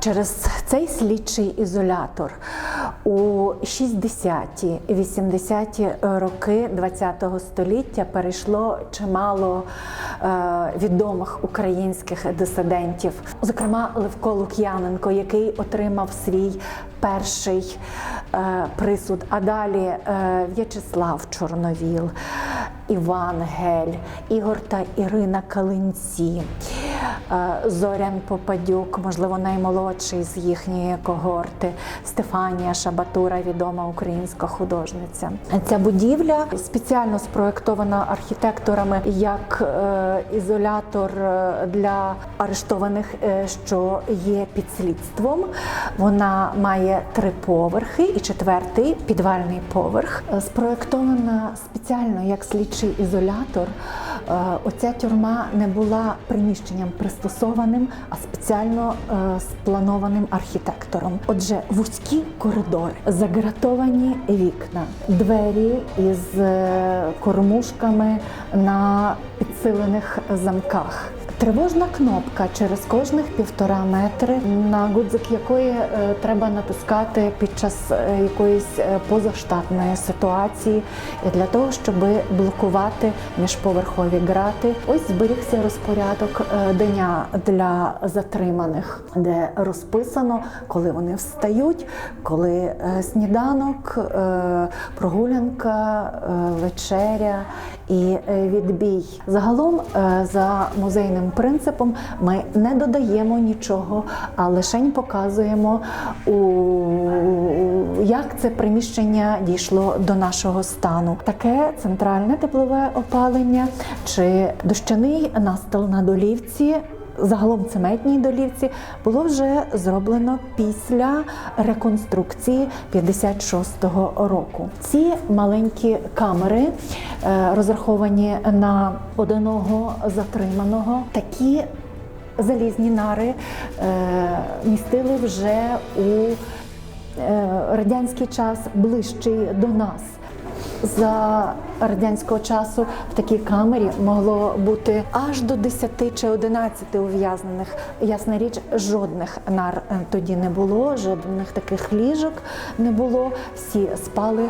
Через цей слідчий ізолятор у 60-ті, 80-ті роки ХХ століття перейшло чимало е, відомих українських дисидентів, зокрема Левко Лук'яненко, який отримав свій перший е, присуд. А далі е, В'ячеслав Чорновіл, Іван Гель, Ігор та Ірина Калинці. Е, Зорян Попадюк, можливо, наймолодший з їхньої когорти, Стефанія Шабатура, відома українська художниця. Ця будівля спеціально спроектована архітекторами як е, ізолятор е, для арештованих, що є під слідством. Вона має три поверхи і четвертий підвальний поверх. Спроектована спеціально як слідчий ізолятор. Оця тюрма не була приміщенням пристосованим, а спеціально е, спланованим архітектором. Отже, вузькі коридори, загратовані вікна, двері із е, кормушками на підсилених замках. Тривожна кнопка через кожних півтора метри, на гудзик якої е, треба натискати під час е, якоїсь е, позаштатної ситуації для того, щоб блокувати міжповерхові грати. Ось зберігся розпорядок дня для затриманих, де розписано, коли вони встають, коли сніданок, прогулянка, вечеря і е, відбій. Загалом, е, за музейним принципом, ми не додаємо нічого, а лише показуємо, у- як це приміщення дійшло до нашого стану. Таке центральне теплове опалення чи дощаний настил на долівці. Загалом цементній долівці було вже зроблено після реконструкції 56-го року. Ці маленькі камери е, розраховані на одного затриманого. Такі залізні нари е, містили вже у е, радянський час ближчий до нас. За радянського часу в такій камері могло бути аж до 10 чи 11 ув'язнених. Ясна річ, жодних нар е, тоді не було, жодних таких ліжок не було. Всі спали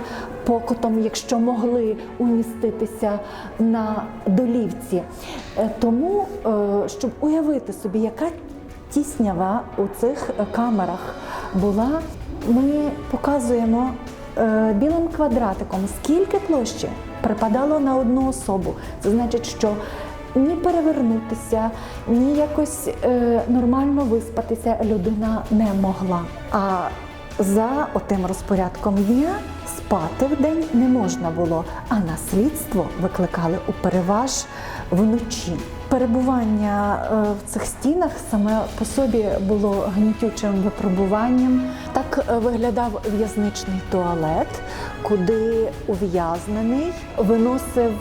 покотом, якщо могли уміститися на долівці. Е, Тому, е, щоб уявити собі, яка тіснява у цих камерах була, ми показуємо білим квадратиком, скільки площі припадало на одну особу. Це значить, що ні перевернутися, ні якось е, нормально виспатися людина не могла. А за отим розпорядком дня спати в день не можна було, а на слідство викликали у переваж вночі. Перебування е, в цих стінах саме по собі було гнітючим випробуванням. Так е, виглядав в'язничний туалет, куди ув'язнений виносив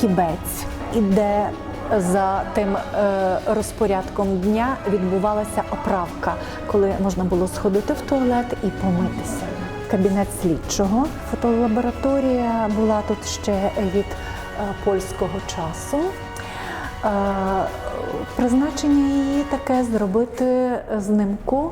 кібець, і де за тим е, розпорядком дня відбувалася оправка, коли можна було сходити в туалет і помитися. Кабінет слідчого фотолабораторія була тут ще від е, польського часу. Призначення її таке зробити знимку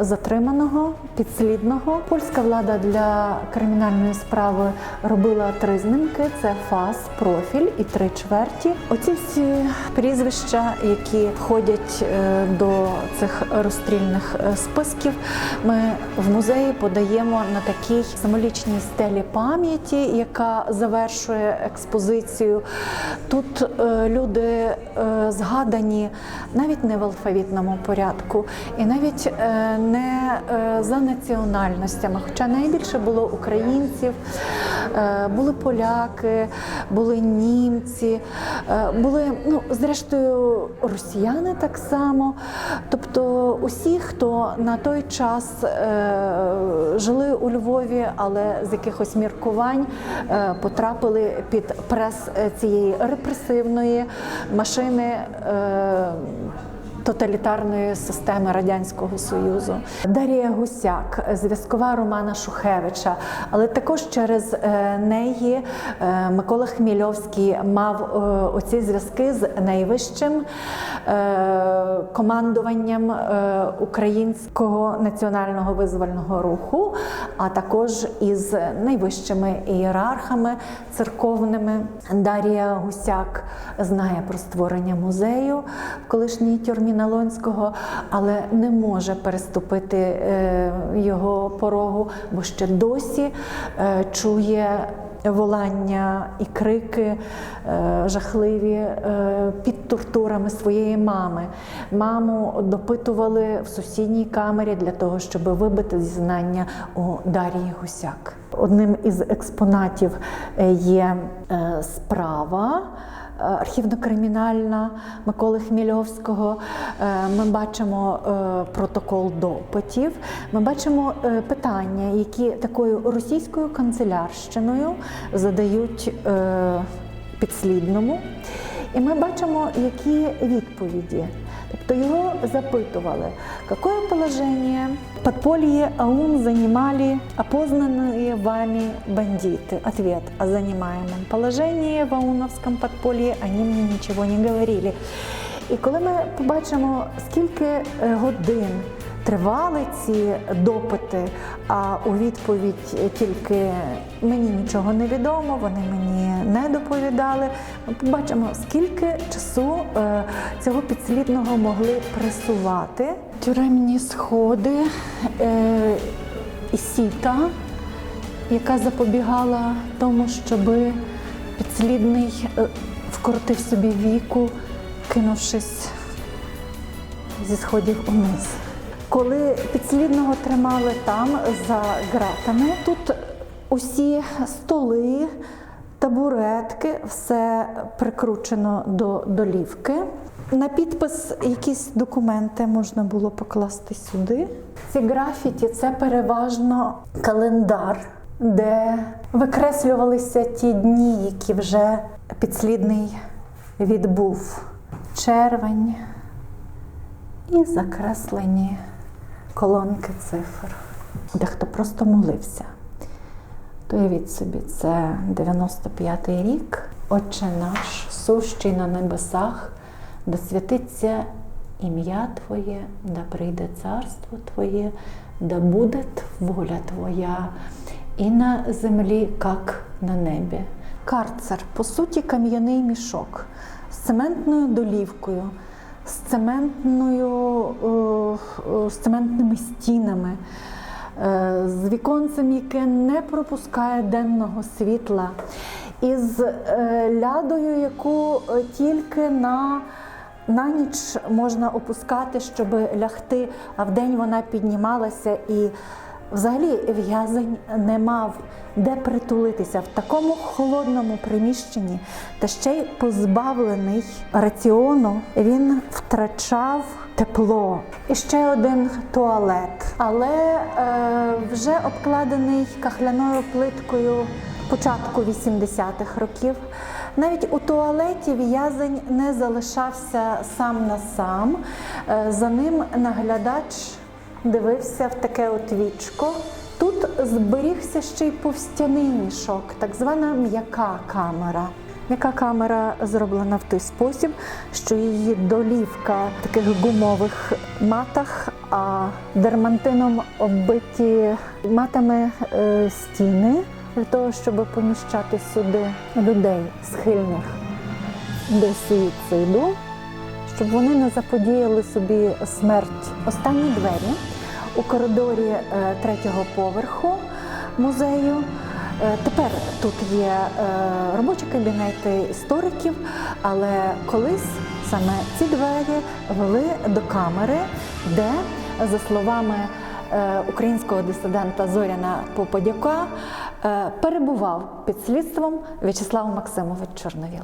затриманого, підслідного. Польська влада для кримінальної справи робила три знимки: це фас, профіль і три чверті. Оці всі прізвища, які входять е, до цих розстрільних е, списків, ми в музеї подаємо на такій символічній стелі пам'яті, яка завершує експозицію. Тут е, люди е, згадані навіть не в алфавітному порядку, і навіть е, не е, за національностями. Хоча найбільше було українців, е, були поляки, були німці, були ну, зрештою росіяни так само. Тобто усі, хто на той час жили у Львові, але з якихось міркувань потрапили під прес цієї репресивної машини. Тоталітарної системи радянського союзу. Дарія Гусяк, зв'язкова Романа Шухевича, але також через е, неї е, Микола Хмільовський мав е, оці зв'язки з найвищим командуванням е, українського національного визвольного руху, а також із найвищими ієрархами церковними. Дарія Гусяк знає про створення музею в колишній тюрмі Налонського, але не може переступити е, його порогу, бо ще досі е, чує волання і крики е, жахливі е, під тортурами своєї мами. Маму допитували в сусідній камері для того, щоб вибити зізнання у Дарії Гусяк. Одним із експонатів е, є справа. Е, Архівно-кримінальна Миколи Хмільовського. Е, Ми бачимо е, протокол допитів. Ми бачимо питання, які такою російською канцелярщиною задають підслідному. І ми бачимо, які відповіді. Тобто його запитували, какое положение в подполье АУН занимали опознанные вами бандиты? Ответ о занимаемом положении в ауновском подполье они мне ничего не говорили. І коли ми побачимо, скільки е, годин тривали ці допити, а у відповідь тільки мені нічого не відомо, вони мені не доповідали. Ми побачимо, скільки часу е, цього підслідного могли пресувати. Тюремні сходи е, і сіта, яка запобігала тому, щоб підслідний е, вкоротив собі віку, кинувшись зі сходів униз. Коли підслідного тримали там за ґратами, тут усі столи, табуретки, все прикручено до долівки. На підпис якісь документи можна було покласти сюди. Ці графіті це переважно календар, де викреслювалися ті дні, які вже підслідний відбув. Червень і закреслені колонки цифр. Дехто просто молився. То уявіть собі, це 95-й рік. Отче наш, сущий на небесах, да святиться ім'я Твоє, да прийде царство Твоє, да буде воля Твоя і на землі, як на небі. Карцер, по суті, кам'яний мішок з цементною долівкою, з цементною, з цементними стінами, е, з віконцем, яке не пропускає денного світла, із е, лядою, яку е, тільки на на ніч можна опускати, щоб лягти, а вдень вона піднімалася і взагалі в'язень не мав де притулитися в такому холодному приміщенні, та ще й позбавлений раціону, він втрачав тепло. І ще один туалет, але е, вже обкладений кахляною плиткою початку 80-х років. Навіть у туалеті в'язень не залишався сам на сам. Е, За ним наглядач дивився в таке от вічко. Тут зберігся ще й повстяний мішок, так звана м'яка камера. М'яка камера зроблена в той спосіб, що її долівка в таких гумових матах, а дермантином оббиті матами е, стіни для того, щоб поміщати сюди людей схильних до суїциду, щоб вони не заподіяли собі смерть. Останні двері у коридорі е, третього поверху музею. Е, Тепер тут є е, робочі кабінети істориків, але колись саме ці двері вели до камери, де, за словами українського дисидента Зоряна Попадяка, е, перебував під слідством В'ячеслав Максимович Чорновіл.